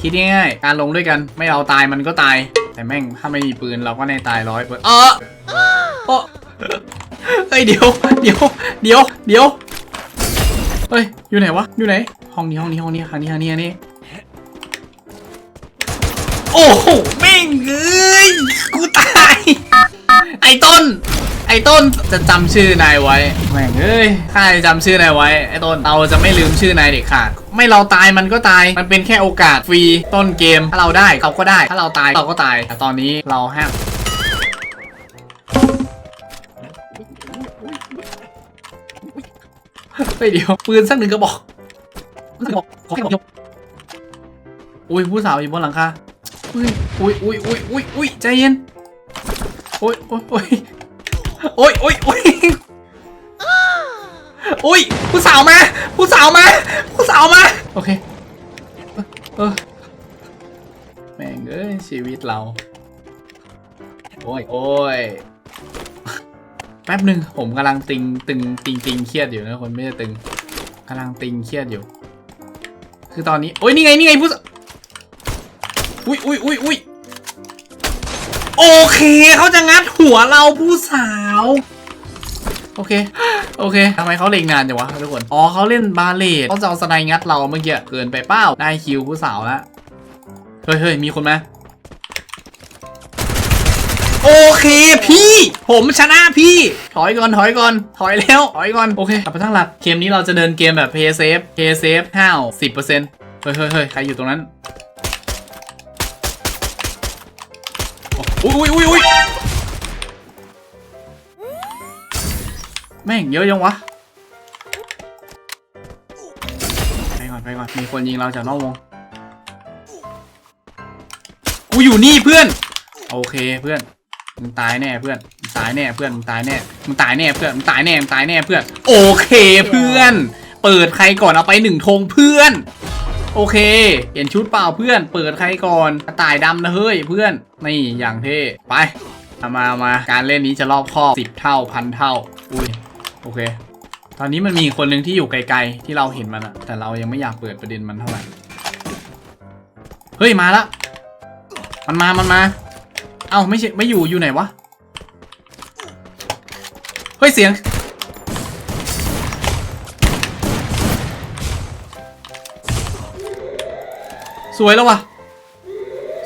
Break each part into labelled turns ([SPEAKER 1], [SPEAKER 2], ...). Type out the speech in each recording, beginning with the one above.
[SPEAKER 1] คิดง่ายๆ การลงด้วยกันไม่เอาตายมันก็ตาย แต่แม่งถ้าไม่มีปืนเราก็ในตายร้อยเปอร์เออโอ้เฮ้ยเดี๋ยวเดี๋ยวเดี๋ยวเดี๋ยวเฮ้ยอยู่ไหนวะอยู่ไหนห้องนี้ห้องนี้ห้องนี้ห้องนี้ห้องนี้ห้องนี้โอ้โหแม่งเอ้ยกูตาย ไอ้ต้น ไอ้ต้นจะจำชื่อนายไว้แม่งเอ้ยข้าจะจำชื่อนายไว้ ไอ้ต้น เราจะไม่ลืมชื่อนายเด็กขาด ไม่เราตายมันก็ตาย มันเป็นแค่โอกาสฟรีต้นเกม ถ้าเราได้เขาก็ได้ ถ้าเราตายเราก็ตาย แต่ตอนนี้เราห้ามเฮ้ยเดี๋ยวปืนสักหนึ่งกระบอกขอแค่บอกอุ้ยผู้สาวอยู่บนหลังคาอุ้ยอุ้ยอุ้ยอุ้ยอุ้ยอุ้ยใจเย็นโอ้ยโอ้ย โอ้ยโอ้ยโอ้ยโอ้ยผู้สาวมา ผู้สาวมา ผู้สาวมา โอเค เออแม่งเอ้ยชีวิตเรา โอ้ยโอ้ยแป๊บหนึ่งผมกำลังติงตึงติงติงเครียดอยู่นะคนไม่ได้ตึงกำลังติงเครียดอยู่ คือตอนนี้ โอ้ยนี่ไงนี่ไงผู้สาวอุ้ยอุ้ยอุ้ยอุ้ย โอเคเขาจะงัดหัวเราผู้สาว โอเค โอเคทำไมเขาเล็งนานจังวะทุกคน อ๋อเขาเล่นบาเลตเขาจะเอาสไนงัดเราเมื่อกี้เกินไปเป้าได้คิวผู้สาวแล้วเฮ้ยเฮ้ยมีคนไหมโอเคพี่ ผมชนะพี่ ถอยก่อนถอยก่อน ถอยแล้ว ถอยก่อน โอเคกลับไปทั้งหลักเกมนี้เราจะเดินเกมแบบ pay safe pay safe ห้าวสิบเปอร์เซ็นต์เฮ้ยเฮ้ยเฮ้ยใครอยู่ตรงนั้น อุ้ยอุ้ยอุ้ยอุ้ยแม่งเยอะยังวะ ไปก่อนไปก่อน มีคนยิงเราจากนอกวง กูอยู่นี่เพื่อน โอเคเพื่อน มึงตายแน่เพื่อน มึงตายแน่เพื่อน มึงตายแน่ มึงตายแน่เพื่อน มึงตายแน่ มึงตายแน่เพื่อน โอเคเพื่อน เปิดใครก่อนเอาไปหนึ่งธงเพื่อน โอเค เห็นชุดเปล่าเพื่อน เปิดใครก่อนกระต่ายดำนะเฮ้ยเพื่อน นี่อย่างเท่ไปเอามาเอามาการเล่นนี้จะรอบคอบสิบเท่าพันเท่า อุ้ยโอเค ตอนนี้มันมีคนหนึ่งที่อยู่ไกลๆ ที่เราเห็นมันอะแต่เรายังไม่อยากเปิดประเด็นมันเท่าไหร่ เฮ้ยมาละ มันมา มันมา เอ้าไม่ใช่ไม่อยู่อยู่ไหนวะ เฮ้ยเสียง สวยแล้ววะ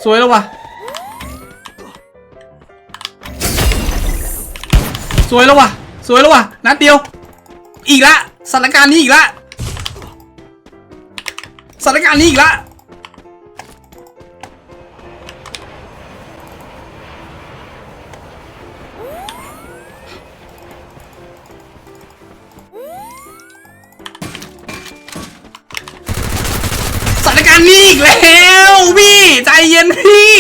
[SPEAKER 1] สวยแล้ววะสวยแล้ววะสวยแล้ววะนัดเดียว อีกละสถานการณ์นี้อีกละสถานการณ์นี้อีกละ อีกแล้วพี่ ใจเย็นพี่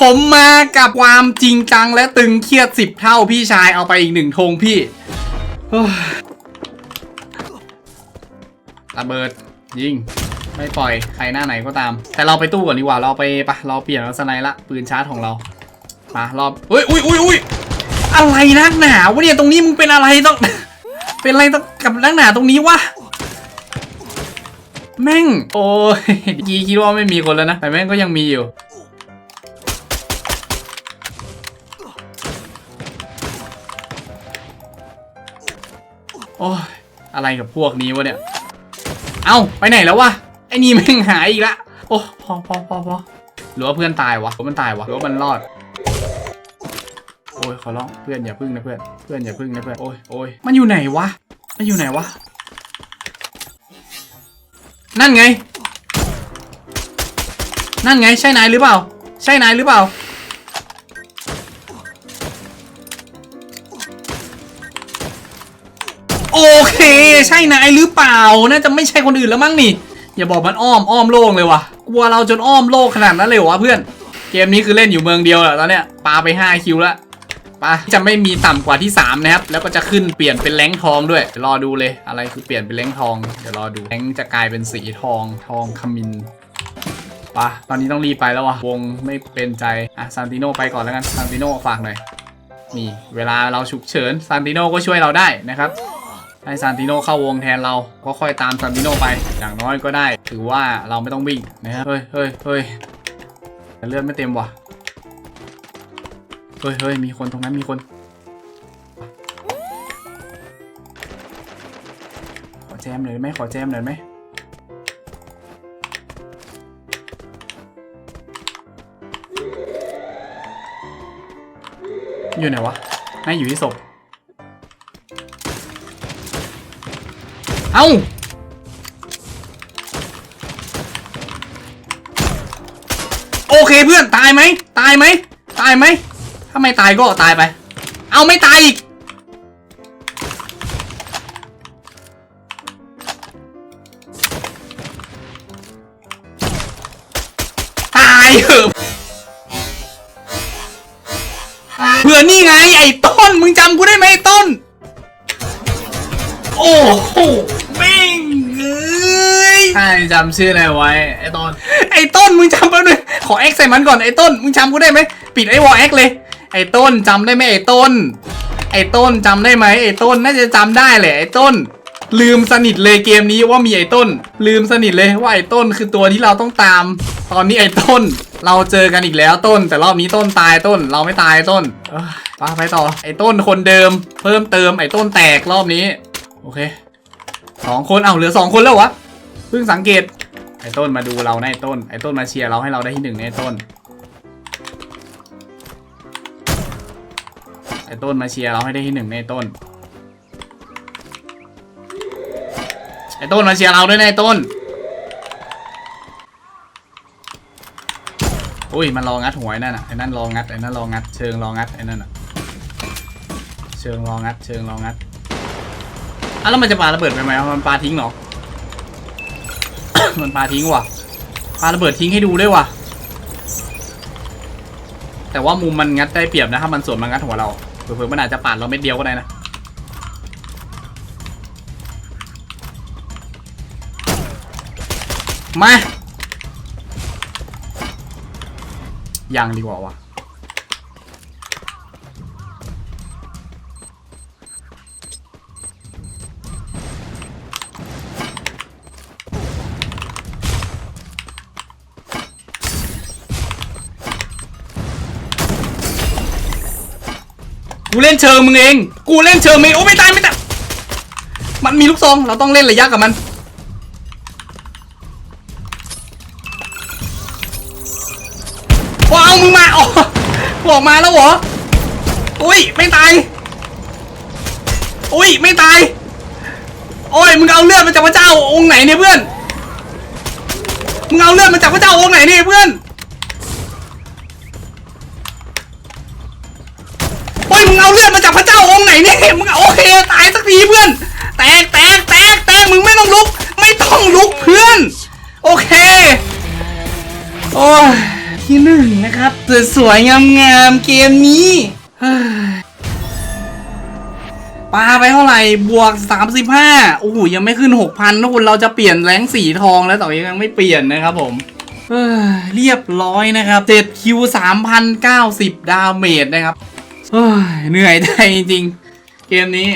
[SPEAKER 1] ผมมากับความจริงจังและตึงเครียดสิบเท่าพี่ชายเอาไปอีกหนึ่งธงพี่ระเบิดยิงไม่ปล่อยใครหน้าไหนก็ตาม แต่เราไปตู้ก่อนดีกว่าเราไปปะเราเปลี่ยนลักษณะละปืนชาร์จของเราปะรอบเฮ้ยอุ้ยอุ้ยอุ้ยอะไรนักหนาวะเนี่ยตรงนี้มึงเป็นอะไรต้อง เป็นอะไรต้องกับนักหนาตรงนี้วะ แม่ง โอ้ยกีคิดว่าไม่มีคนแล้วนะ แต่แม่งก็ยังมีอยู่ โอ้ย อะไรกับพวกนี้วะเนี่ย เอ้า ไปไหนแล้ววะ ไอ้นี่แม่งหายอีกละ โอ้พอพอพอพอหรือว่าเพื่อนตายวะหรือว่ามันตายวะหรือว่ามันรอดโอ้ยขอร้องเพื่อนอย่าพึ่งนะเพื่อนเพื่อนอย่าพึ่งนะเพื่อนโอ้ยโอ้ยมันอยู่ไหนวะมันอยู่ไหนวะ นั่นไง นั่นไงใช่นายหรือเปล่า ใช่นายหรือเปล่า โอเค ใช่นายหรือเปล่า น่าจะไม่ใช่คนอื่นแล้วมั้งนี่ อย่าบอกมันอ้อมอ้อมโล่งเลยวะกลัวเราจนอ้อมโลกขนาดนั้นเลยวะเพื่อน เกมนี้คือเล่นอยู่เมืองเดียวแหละตอนเนี้ยปาไป5คิวแล้ว ปาจะไม่มีต่ำกว่าที่ 3 นะครับ แล้วก็จะขึ้นเปลี่ยนเป็นแรงทองด้วยเดี๋ยวรอดูเลยอะไรคือเปลี่ยนเป็นแรงทอง เดี๋ยวรอดูแรงจะกลายเป็นสีทองทองขมินปะตอนนี้ต้องรีบไปแล้ววะวงไม่เป็นใจอะซานติโนไปก่อนแล้วกันซานติโนฝากหน่อยนี่เวลาเราฉุกเฉินซานติโนก็ช่วยเราได้นะครับให้ซานติโนเข้าวงแทนเราก็ค่อยตามซานติโนไป อย่างน้อยก็ได้ ถือว่าเราไม่ต้องวิ่งนะครับเฮ้ยเฮ้ยเฮ้ยแต่เลือดไม่เต็มว่ะ เฮ้ยเฮ้ยมีคนตรงนั้นมีคนขอแจมหน่อยไหมขอแจมหน่อยไหมอยู่ไหนวะน่าอยู่ที่ศพเอ้าโอเคเพื่อนตายไหมตายไหมตายไหมาไม่ตายก็ตายไป เอาไม่ตายอีก ตายเหอะเพื่อนนี่ไงไอ้ต้น มึงจำกูได้ไหมไอ้ต้น โอ้โหแม่งเอ้ย
[SPEAKER 2] ใช่จำชื่ออะไรไว้ ไอ้ตอน
[SPEAKER 1] ไอ้ต้นมึงจำแป๊บนึงขอแอคใส่มันก่อนไอ้ต้น มึงจำกูได้ไหม ปิดไอ้วอลแอคเลย ไอ้ต้นจำได้ไหมไอ้ต้น ไอ้ต้นจำได้ไหมไอ้ต้นน่าจะจำได้แหละไอ้ต้น ลืมสนิทเลยเกมนี้ว่ามีไอ้ต้น ลืมสนิทเลยว่าไอ้ต้นคือตัวที่เราต้องตาม ตอนนี้ไอ้ต้น เราเจอกันอีกแล้วต้น แต่รอบนี้ต้นตายต้น เราไม่ตายต้นเอ้ยไปต่อ ไอ้ต้นคนเดิม เพิ่มเติมไอ้ต้นแตกรอบนี้ โอเคสองคนเอ้าเหลือสองคนแล้ววะเพิ่งสังเกตไอ้ต้นมาดูเราในะไอ้ต้นไอ้ต้นมาเชียร์เราให้เราได้ที่หนึ่งในไอ้ต้น ไอ้ต้นมาเชียร์เราให้ได้ที่หนึ่งในต้น ไอ้ต้นมาเชียร์เราด้วยนะไอ้ต้น อุ้ยมันรองัดหัวไอ้นั่นอะไอ้นั่นรองัดไอ้นั่นรองัดเชิงรองัดไอ้นั่นอะเชิงรองัดเชิงรองัดอะแล้วมันจะปาระเบิดไปไหมมันปาทิ้งเหรอ มันปาทิ้งว่ะปาระเบิดทิ้งให้ดูด้วยว่ะแต่ว่ามุมมันงัดได้เปรียบนะถ้ามันสวนมันงัดหัวเรา เผื่อๆมันอาจจะปาดเราเม็ดเดียวก็ได้นะ มา ยังดีกว่าวะ กูเล่นเชิงมึงเอง กูเล่นเชิงมึงเองโอ้ไม่ตายไม่ตาย มันมีลูกซอง เราต้องเล่นระยะกับมัน ว้าวมึงมาอ๋อบอกมาแล้วเหรอ อุ้ยไม่ตาย อุ้ยไม่ตาย โอ้ยมึงเอาเลือดมาจากพระเจ้าองค์ไหนเนี่ยเพื่อน มึงเอาเลือดมาจากพระเจ้าองค์ไหนเนี่ยเพื่อน สวยๆงามๆเกมนี้เฮ้ยปาไปเท่าไหร่บวก 35โอ้โหยังไม่ขึ้น 6,000ทุกคนเราจะเปลี่ยนแรงสีทองแล้วแต่ยังไม่เปลี่ยนนะครับผมเรียบร้อยนะครับ7คิว3,090 ดาเมจนะครับเหนื่อยใจจริง เกมนี้